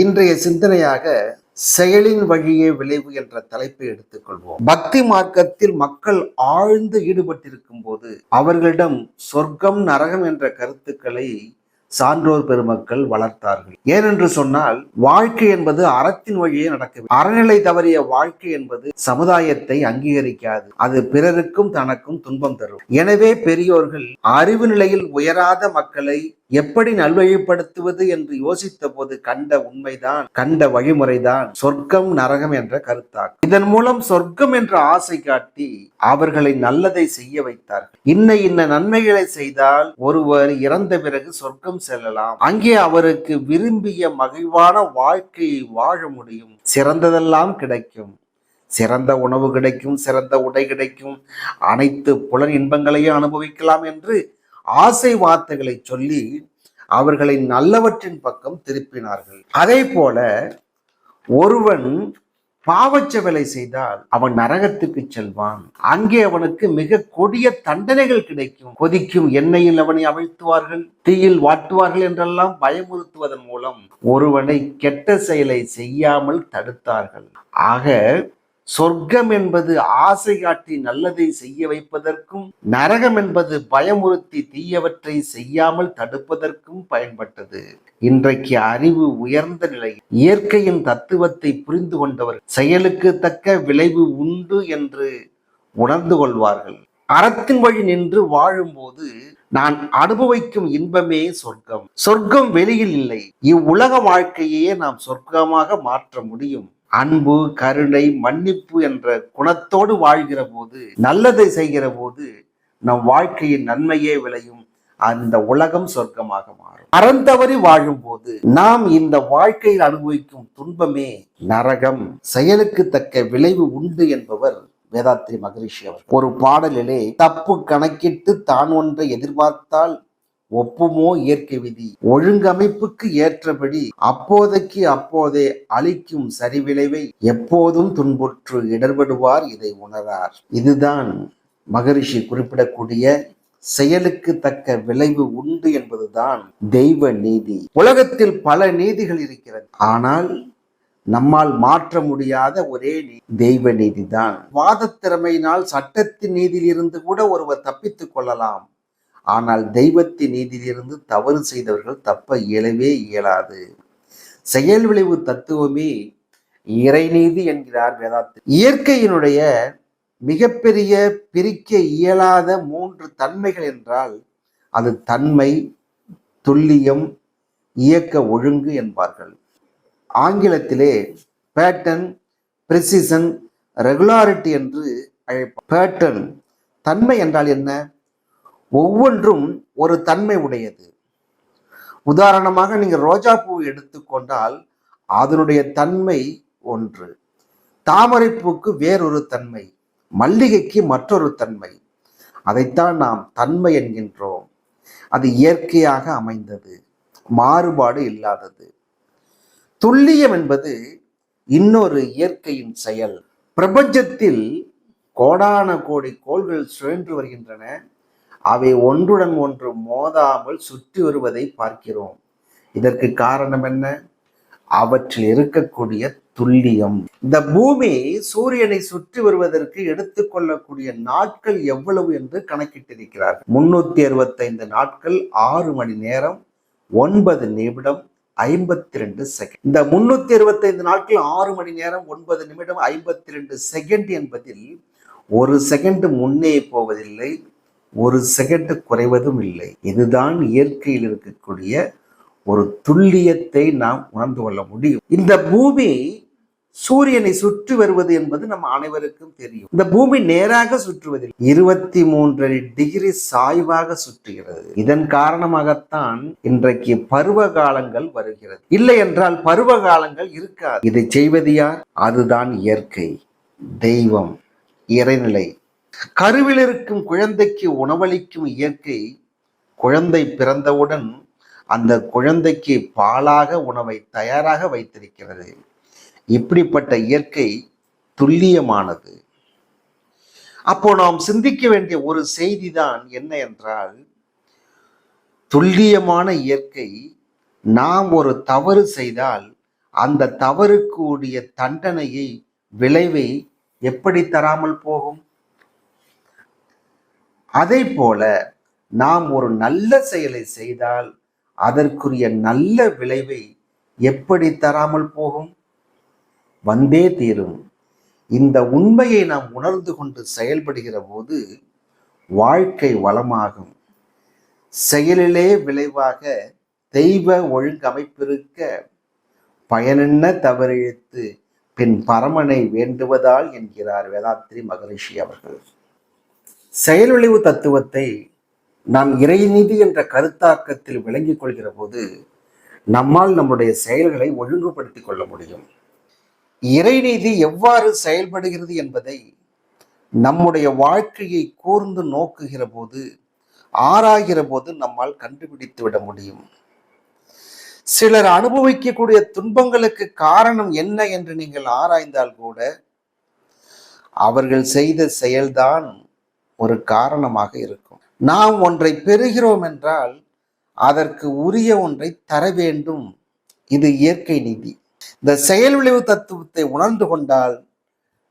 இன்றைய சிந்தனையாக செயலின் வழியே விளைவு என்ற தலைப்பை எடுத்துக்கொள்வோம். பக்தி மார்க்கத்தில் மக்கள் ஆழ்ந்து ஈடுபட்டிருக்கும் போது அவர்களிடம் சொர்க்கம் நரகம் என்ற கருத்துக்களை சான்றோர் பெருமக்கள் வளர்த்தார்கள். ஏனென்று சொன்னால் வாழ்க்கை என்பது அறத்தின் வழியே நடக்க அறநிலை தவறிய வாழ்க்கை என்பது சமுதாயத்தை அங்கீகரிக்காது. அது பிறருக்கும் தனக்கும் துன்பம் தரும். எனவே பெரியோர்கள் அறிவு நிலையில் உயராத மக்களை எப்படி நல்வழிப்படுத்துவது என்று யோசித்த போது கண்ட உண்மைதான் கண்ட வழிமுறைதான் சொர்க்கம் நரகம் என்ற கருத்தாகும் இதன் மூலம் சொர்க்கம் என்ற ஆசை காட்டி அவர்களை நல்லதை செய்ய வைத்தார்கள். இன்ன இன்ன நன்மைகளை செய்தால் ஒருவர் இறந்த பிறகு சொர்க்கம் செல்லலாம். அங்கே அவருக்கு விரும்பிய மகிழ்வான வாழ்க்கையை வாழ முடியும். சிறந்ததெல்லாம் கிடைக்கும். சிறந்த உணவு கிடைக்கும் சிறந்த உடை கிடைக்கும். அனைத்து புலன் இன்பங்களையும் அனுபவிக்கலாம் என்று ஆசை வார்த்தைகளை சொல்லி அவர்களை நல்லவற்றின் பக்கம் திருப்பினார்கள். அதே போல ஒருவன் பாவச்ச வேலை செய்தால் அவன் நரகத்துக்கு செல்வான். அங்கே அவனுக்கு மிக கொடிய தண்டனைகள் கிடைக்கும். கொதிக்கும் எண்ணெயில் அவனை அவிழ்த்துவார்கள் தீயில் வாட்டுவார்கள் என்றெல்லாம் பயமுறுத்துவதன் மூலம் ஒருவனை கெட்ட செயலை செய்யாமல் தடுத்தார்கள். ஆக சொர்க்கம் என்பது ஆசை காட்டி நல்லதை செய்ய வைப்பதற்கும் நரகம் என்பது பயமுறுத்தி தீயவற்றை செய்யாமல் தடுப்பதற்கும் பயன்பட்டது. இன்றைக்கு அறிவு உயர்ந்த நிலை இயற்கையின் தத்துவத்தை புரிந்து கொண்டவர் செயலுக்கு தக்க விளைவு உண்டு என்று உணர்ந்து கொள்வார்கள். அறத்தின் வழி நின்று வாழும்போது நான் அனுபவிக்கும் இன்பமே சொர்க்கம். சொர்க்கம் வெளியில் இல்லை இவ்வுலக வாழ்க்கையே நாம் சொர்க்கமாக மாற்ற முடியும். அன்பு கருணை மன்னிப்பு என்ற குணத்தோடு வாழ்கிற போது நல்லதை செய்கிற போது நம் வாழ்க்கையின் நன்மையே விளையும். அந்த உலகம் சொர்க்கமாக மாறும். அறந்தவறி வாழும் போது நாம் இந்த வாழ்க்கையில் அனுபவிக்கும் துன்பமே நரகம். செயலுக்கு தக்க விளைவு உண்டு என்பவர் வேதாத்ரி மகரிஷி அவர் ஒரு பாடலிலே தப்பு கணக்கிட்டு தான் ஒன்றை எதிர்பார்த்தால் ஒப்புமோ இயற்கை விதி. ஒழுங்கமைப்புக்கு ஏற்றபடி அப்போதைக்கு அப்போதே அளிக்கும் சரிவிளைவை எப்போதும் துன்புற்று இடர்படுவார் இதை உணரார். இதுதான் மகரிஷி குறிப்பிடக்கூடிய செயலுக்கு தக்க விளைவு உண்டு என்பதுதான் தெய்வ நீதி. உலகத்தில் பல நீதிகள் இருக்கிறது. ஆனால் நம்மால் மாற்ற முடியாத ஒரே தெய்வ நீதிதான். வாதத் திறமையினால் சட்டத்தின் நீதியிலிருந்து கூட ஒருவர் தப்பித்துக் கொள்ளலாம். ஆனால் தெய்வத்தின் நீதியிலிருந்து தவறு செய்தவர்கள் தப்ப இயலவே இயலாது. செயல் விளைவு தத்துவமே இறைநீதி என்கிறார் வேதாத்து இயற்கையினுடைய மிகப்பெரிய பிரிக்க இயலாத மூன்று தன்மைகள் என்றால் அது தன்மை துல்லியம் இயக்க ஒழுங்கு என்பார்கள். ஆங்கிலத்திலே பேட்டன் பிரிசிசன் ரெகுலாரிட்டி என்று அழைப்ப பேட்டன் தன்மை என்றால் என்ன? ஒவ்வொன்றும் ஒரு தன்மை உடையது. உதாரணமாக நீங்கள் ரோஜா பூ எடுத்துக்கொண்டால் அதனுடைய தன்மை ஒன்று. தாமரைப்பூக்கு வேறொரு தன்மை மல்லிகைக்கு மற்றொரு தன்மை. அதைத்தான் நாம் தன்மை என்கின்றோம். அது இயற்கையாக அமைந்தது மாறுபாடு இல்லாதது. துல்லியம் என்பது இன்னொரு இயற்கையின் செயல். பிரபஞ்சத்தில் கோடான கோடி கோள்கள் சுழன்று வருகின்றன. அவை ஒன்றுடன் ஒன்று மோதாமல் சுற்றி வருவதை பார்க்கிறோம். இதற்கு காரணம் என்ன? அவற்றில் இருக்கக்கூடிய துல்லியம். இந்த பூமி சூரியனை சுற்றி வருவதற்கு எடுத்துக்கொள்ளக்கூடிய நாட்கள் எவ்வளவு என்று கணக்கிட்டிருக்கிறார். முன்னூத்தி அறுபத்தைந்து நாட்கள் ஆறு மணி நேரம் ஒன்பது நிமிடம் ஐம்பத்தி ரெண்டு செகண்ட் இந்த முன்னூத்தி அறுபத்தைந்து நாட்கள் ஆறு மணி நேரம் ஒன்பது நிமிடம் ஐம்பத்தி ரெண்டு செகண்ட் என்பதில் ஒரு செகண்ட் முன்னே போவதில்லை. ஒரு செகண்ட் குறைவதும் இல்லை. இதுதான் இயற்கையில் இருக்கக்கூடிய ஒரு துல்லியத்தை நாம் உணர்ந்து கொள்ள முடியும். இந்த பூமி சூரியனை சுற்றி வருவது என்பது நம்ம அனைவருக்கும் தெரியும். இந்த பூமி நேராக சுற்றுவதில் இருபத்தி மூன்றரை டிகிரி சாய்வாக சுற்றுகிறது. இதன் காரணமாகத்தான் இன்றைக்கு பருவ காலங்கள் வருகிறது. இல்லை என்றால் பருவ காலங்கள் இருக்காது. இதை செய்வது யார்? அதுதான் இயற்கை. தெய்வம். இறைநிலை. கருவில் இருக்கும் குழந்தைக்கு உணவளிக்கும் இயற்கை குழந்தை பிறந்தவுடன் அந்த குழந்தைக்கு பாலாக உணவை தயாராக வைத்திருக்கிறது. இப்படிப்பட்ட இயற்கை துல்லியமானது. அப்போ நாம் சிந்திக்க வேண்டிய ஒரு செய்தி தான் என்ன என்றால் துல்லியமான இயற்கை நாம் ஒரு தவறு செய்தால் அந்த தவறுக்கு உரிய தண்டனையை விளைவை எப்படி தராமல் போகும்? அதே போல நாம் ஒரு நல்ல செயலை செய்தால் அதற்குரிய நல்ல விளைவை எப்படி தராமல் போகும்? வந்தே தீரும். இந்த உண்மையை நாம் உணர்ந்து கொண்டு செயல்படுகிற போது வாழ்க்கை வளமாகும். செயலிலே விளைவாக தெய்வ ஒழுங்கமைப்பிருக்க பயனென்ன தவறிழுத்து பின் பரமனை வேண்டுவதால் என்கிறார் வேதாத்ரி மகரிஷி அவர்கள். செயலொழிவு தத்துவத்தை நாம் இறைநீதி என்ற கருத்தாக்கத்தில் விளங்கிக் கொள்கிற போது நம்மால் நம்முடைய செயல்களை ஒழுங்குபடுத்திக் கொள்ள முடியும். இறைநீதி எவ்வாறு செயல்படுகிறது என்பதை நம்முடைய வாழ்க்கையை கூர்ந்து நோக்குகிற போது ஆராய்கிற போது நம்மால் கண்டுபிடித்து விட முடியும். சிலர் அனுபவிக்கக்கூடிய துன்பங்களுக்கு காரணம் என்ன என்று நீங்கள் ஆராய்ந்தால் கூட அவர்கள் செய்த செயல்தான் ஒரு காரணமாக இருக்கும். நாம் ஒன்றை பெறுகிறோம் என்றால் அதற்கு உரிய ஒன்றை தர வேண்டும். இது இயற்கை நீதி. இந்த செயல் விளைவு தத்துவத்தை உணர்ந்து கொண்டால்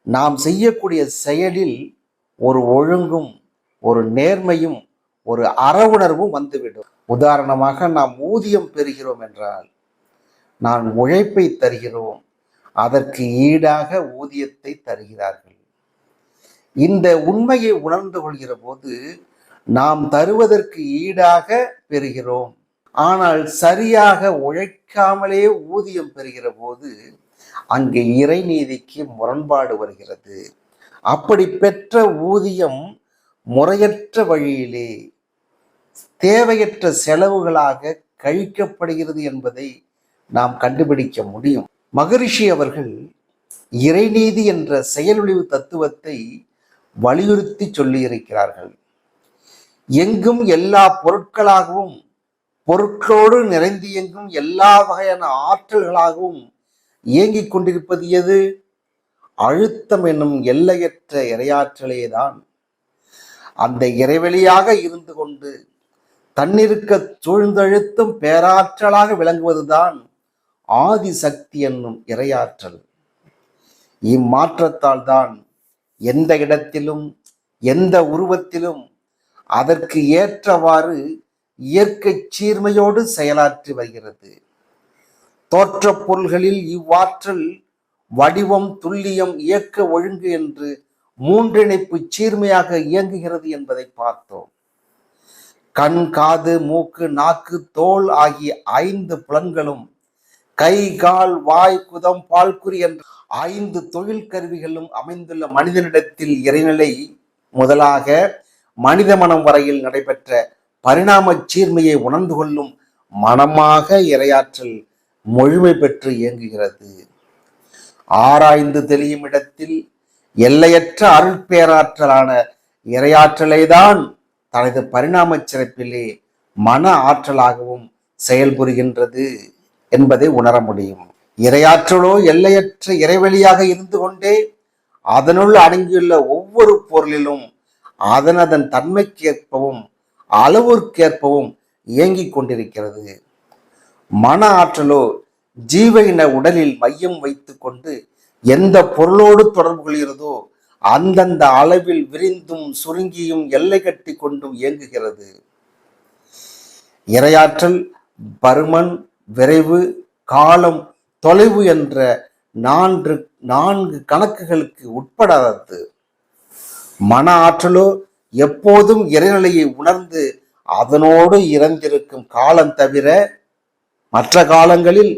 நாம் செய்யக்கூடிய செயலில் ஒரு ஒழுங்கும் ஒரு நேர்மையும் ஒரு அறவுணர்வும் வந்துவிடும். உதாரணமாக நாம் ஊதியம் பெறுகிறோம் என்றால் நான் உழைப்பை தருகிறோம். அதற்கு ஈடாக ஊதியத்தை தருகிறார்கள். இந்த உண்மையை உணர்ந்து கொள்கிற போது நாம் தருவதற்கு ஈடாக பெறுகிறோம். ஆனால் சரியாக உழைக்காமலே ஊதியம் பெறுகிற போது அங்கே இறைநீதிக்கு முரண்பாடு வருகிறது. அப்படி பெற்ற ஊதியம் முறையற்ற வழியிலே தேவையற்ற செலவுகளாக கழிக்கப்படுகிறது என்பதை நாம் கண்டுபிடிக்க முடியும். மகரிஷி அவர்கள் இறைநீதி என்ற செயலொழிவு தத்துவத்தை வலியுறுத்தி சொல்லியிருக்கிறார்கள். எங்கும் எல்லா பொருட்களாகவும் பொருட்களோடு நிறைந்து எங்கும் எல்லா வகையான ஆற்றல்களாகவும் இயங்கிக் கொண்டிருப்பது எது? அழுத்தம் என்னும் எல்லையற்ற இரையாற்றலே தான் அந்த இறைவெளியாக இருந்து கொண்டு தன்னிருக்க சூழ்ந்தழுத்தும் பேராற்றலாக விளங்குவதுதான் ஆதி சக்தி என்னும் இரையாற்றல். இம்மாற்றத்தால் தான் எந்த இடத்திலும் எந்த உருவத்திலும் அதற்கு ஏற்றவாறு இயற்கை சீர்மையோடு செயலாற்றி வருகிறது. தோற்ற பொருள்களில் இவ்வாற்றல் வடிவம் துல்லியம் இயக்க ஒழுங்கு என்று மூன்றிணைப்பு சீர்மையாக இயங்குகிறது என்பதை பார்த்தோம். கண் காது மூக்கு நாக்கு தோல் ஆகிய ஐந்து புலன்களும் கை கால் வாய் குதம் பால்குறி என்ற ஐந்து தொழில் கருவிகளும் அமைந்துள்ள மனிதனிடத்தில் இறைநிலை முதலாக மனித மனம் வரையில் நடைபெற்ற பரிணாம சீர்மையை உணர்ந்து கொள்ளும் மனமாக இரையாற்றல் முழுமை பெற்று இயங்குகிறது. ஆராய்ந்து தெளியும் இடத்தில் எல்லையற்ற அருட்பேராற்றலான இரையாற்றலை தான் தனது பரிணாம சிறப்பிலே மன ஆற்றலாகவும் செயல்புரிகின்றது என்பதை உணர முடியும். இரையாற்றலோ எல்லையற்ற இறைவெளியாக இருந்து கொண்டே அதனுள் அடங்கியுள்ள ஒவ்வொரு பொருளிலும் அதன் அதன் தன்மைக்கேற்பவும் அளவிற்கேற்பவும் இயங்கிக் கொண்டிருக்கிறது. மன ஆற்றலோ ஜீவ இன உடலில் மையம் வைத்து கொண்டு எந்த பொருளோடு தொடர்பு கொள்கிறதோ அந்தந்த அளவில் விரிந்தும் சுருங்கியும் எல்லை கட்டி கொண்டும் இயங்குகிறது. இரையாற்றல் பருமன் விரைவு காலம் தொலைவு என்ற நான்கு நான்கு கணக்குகளுக்கு உட்படாதது. மன ஆற்றலோ எப்போதும் இறைநிலையை உணர்ந்து அதனோடு இறந்திருக்கும் காலம் தவிர மற்ற காலங்களில்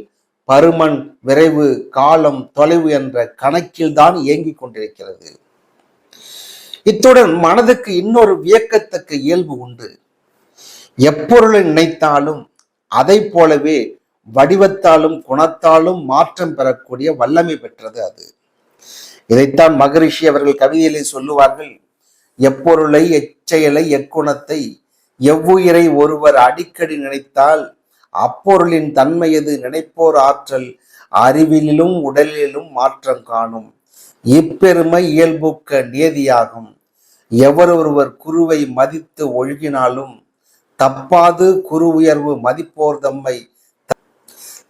பருமன் விரைவு காலம் தொலைவு என்ற கணக்கில் தான் இயங்கிக் கொண்டிருக்கிறது. இத்துடன் மனதுக்கு இன்னொரு வியக்கத்தக்க இயல்பு உண்டு. எப்பொருளை நினைத்தாலும் அதை போலவே வடிவத்தாலும் குணத்தாலும் மாற்றம் பெறக்கூடிய வல்லமை பெற்றது அது. இதைத்தான் மகரிஷி அவர்கள் கவிதையிலே சொல்லுவார்கள் எப்பொருளை எச்செயலை எக்குணத்தை எவ்வுயிரை ஒருவர் அடிக்கடி நினைத்தால் அப்பொருளின் தன்மையது நினைப்போர் ஆற்றல் அறிவிலும் உடலிலும் மாற்றம் காணும். இப்பெருமை இயல்புக்க நியதியாகும். எவரொருவர் குருவை மதித்து ஒழுகினாலும் தப்பாது குரு உயர்வு மதிப்போர் தம்மை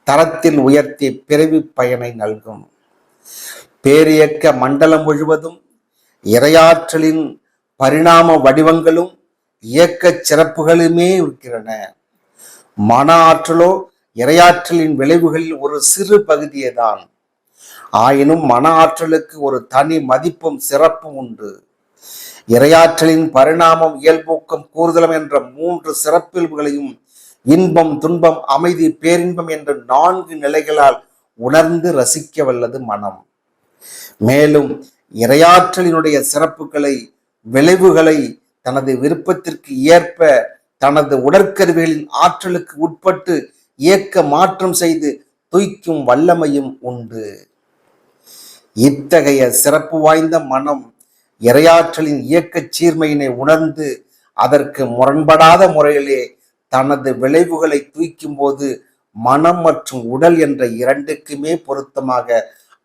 தரத்தில் உயர்த்தி பிறவி பயனை நல்கும். பேரியக்க மண்டலம் முழுவதும் இரையாற்றலின் பரிணாம வடிவங்களும் இயக்கச் சிறப்புகளுமே இருக்கிறன மன ஆற்றலோ இரையாற்றலின் விளைவுகளில் ஒரு சிறு பகுதியே தான் ஆயினும் மன ஆற்றலுக்கு ஒரு தனி மதிப்பும் சிறப்பும் உண்டு. இரையாற்றலின் பரிணாமம் இயல்பூக்கம் கூறுதலம் என்ற மூன்று சிறப்பியல்புகளையும் இன்பம் துன்பம் அமைதி பேரின்பம் என்ற நான்கு நிலைகளால் உணர்ந்து ரசிக்க வல்லது மனம். மேலும் இரையாற்றலினுடைய சிறப்புகளை விளைவுகளை தனது விருப்பத்திற்கு ஏற்ப தனது உடற்கருவிகளின் ஆற்றலுக்கு உட்பட்டு இயக்க மாற்றம் செய்து துய்க்கும் வல்லமையும் உண்டு. இத்தகைய சிறப்பு வாய்ந்த மனம் இரையாற்றலின் இயக்கச் சீர்மையினை உணர்ந்து அதற்கு முரண்படாத முறையிலே தனது விளைவுகளை தூய்க்கும் போது மனம் மற்றும் உடல் என்ற இரண்டுக்குமே பொருத்தமாக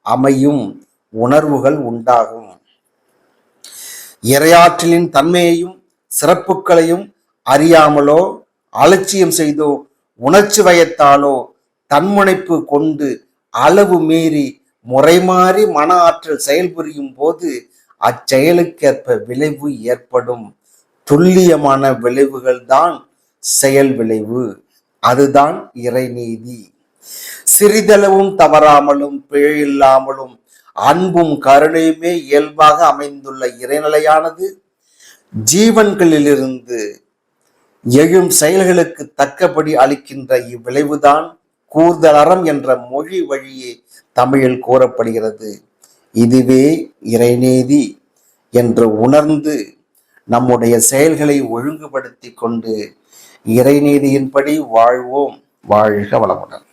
அமையும் உணர்வுகள் உண்டாகும். இரையாற்றலின் தன்மையையும் சிறப்புகளையும் அறியாமலோ அலட்சியம் செய்தோ உணர்ச்சி வயத்தாலோ தன்முனைப்பு கொண்டு அளவு மீறி முறைமாறி மன ஆற்றல் செயல்புரியும் போது அச்செயலுக்கேற்ப விளைவு ஏற்படும். துல்லியமான விளைவுகள் தான் செயல் விளைவு. அதுதான் இறைநீதி சிறிதளவும் தவறாமலும் பிழையில்லாமலும் அன்பும் கருணையுமே இயல்பாக அமைந்துள்ள இறைநிலையானது ஜீவன்களிலிருந்து எழும் செயல்களுக்கு தக்கபடி அளிக்கின்ற இவ்விளைவுதான் கூர்தலறம் என்ற மொழி வழியே தமிழில் கூறப்படுகிறது. இதுவே இறைநீதி என்று உணர்ந்து நம்முடைய செயல்களை ஒழுங்குபடுத்தி கொண்டு இறைநீதியின்படி வாழ்வோம். வாழ்க வளமுடன்.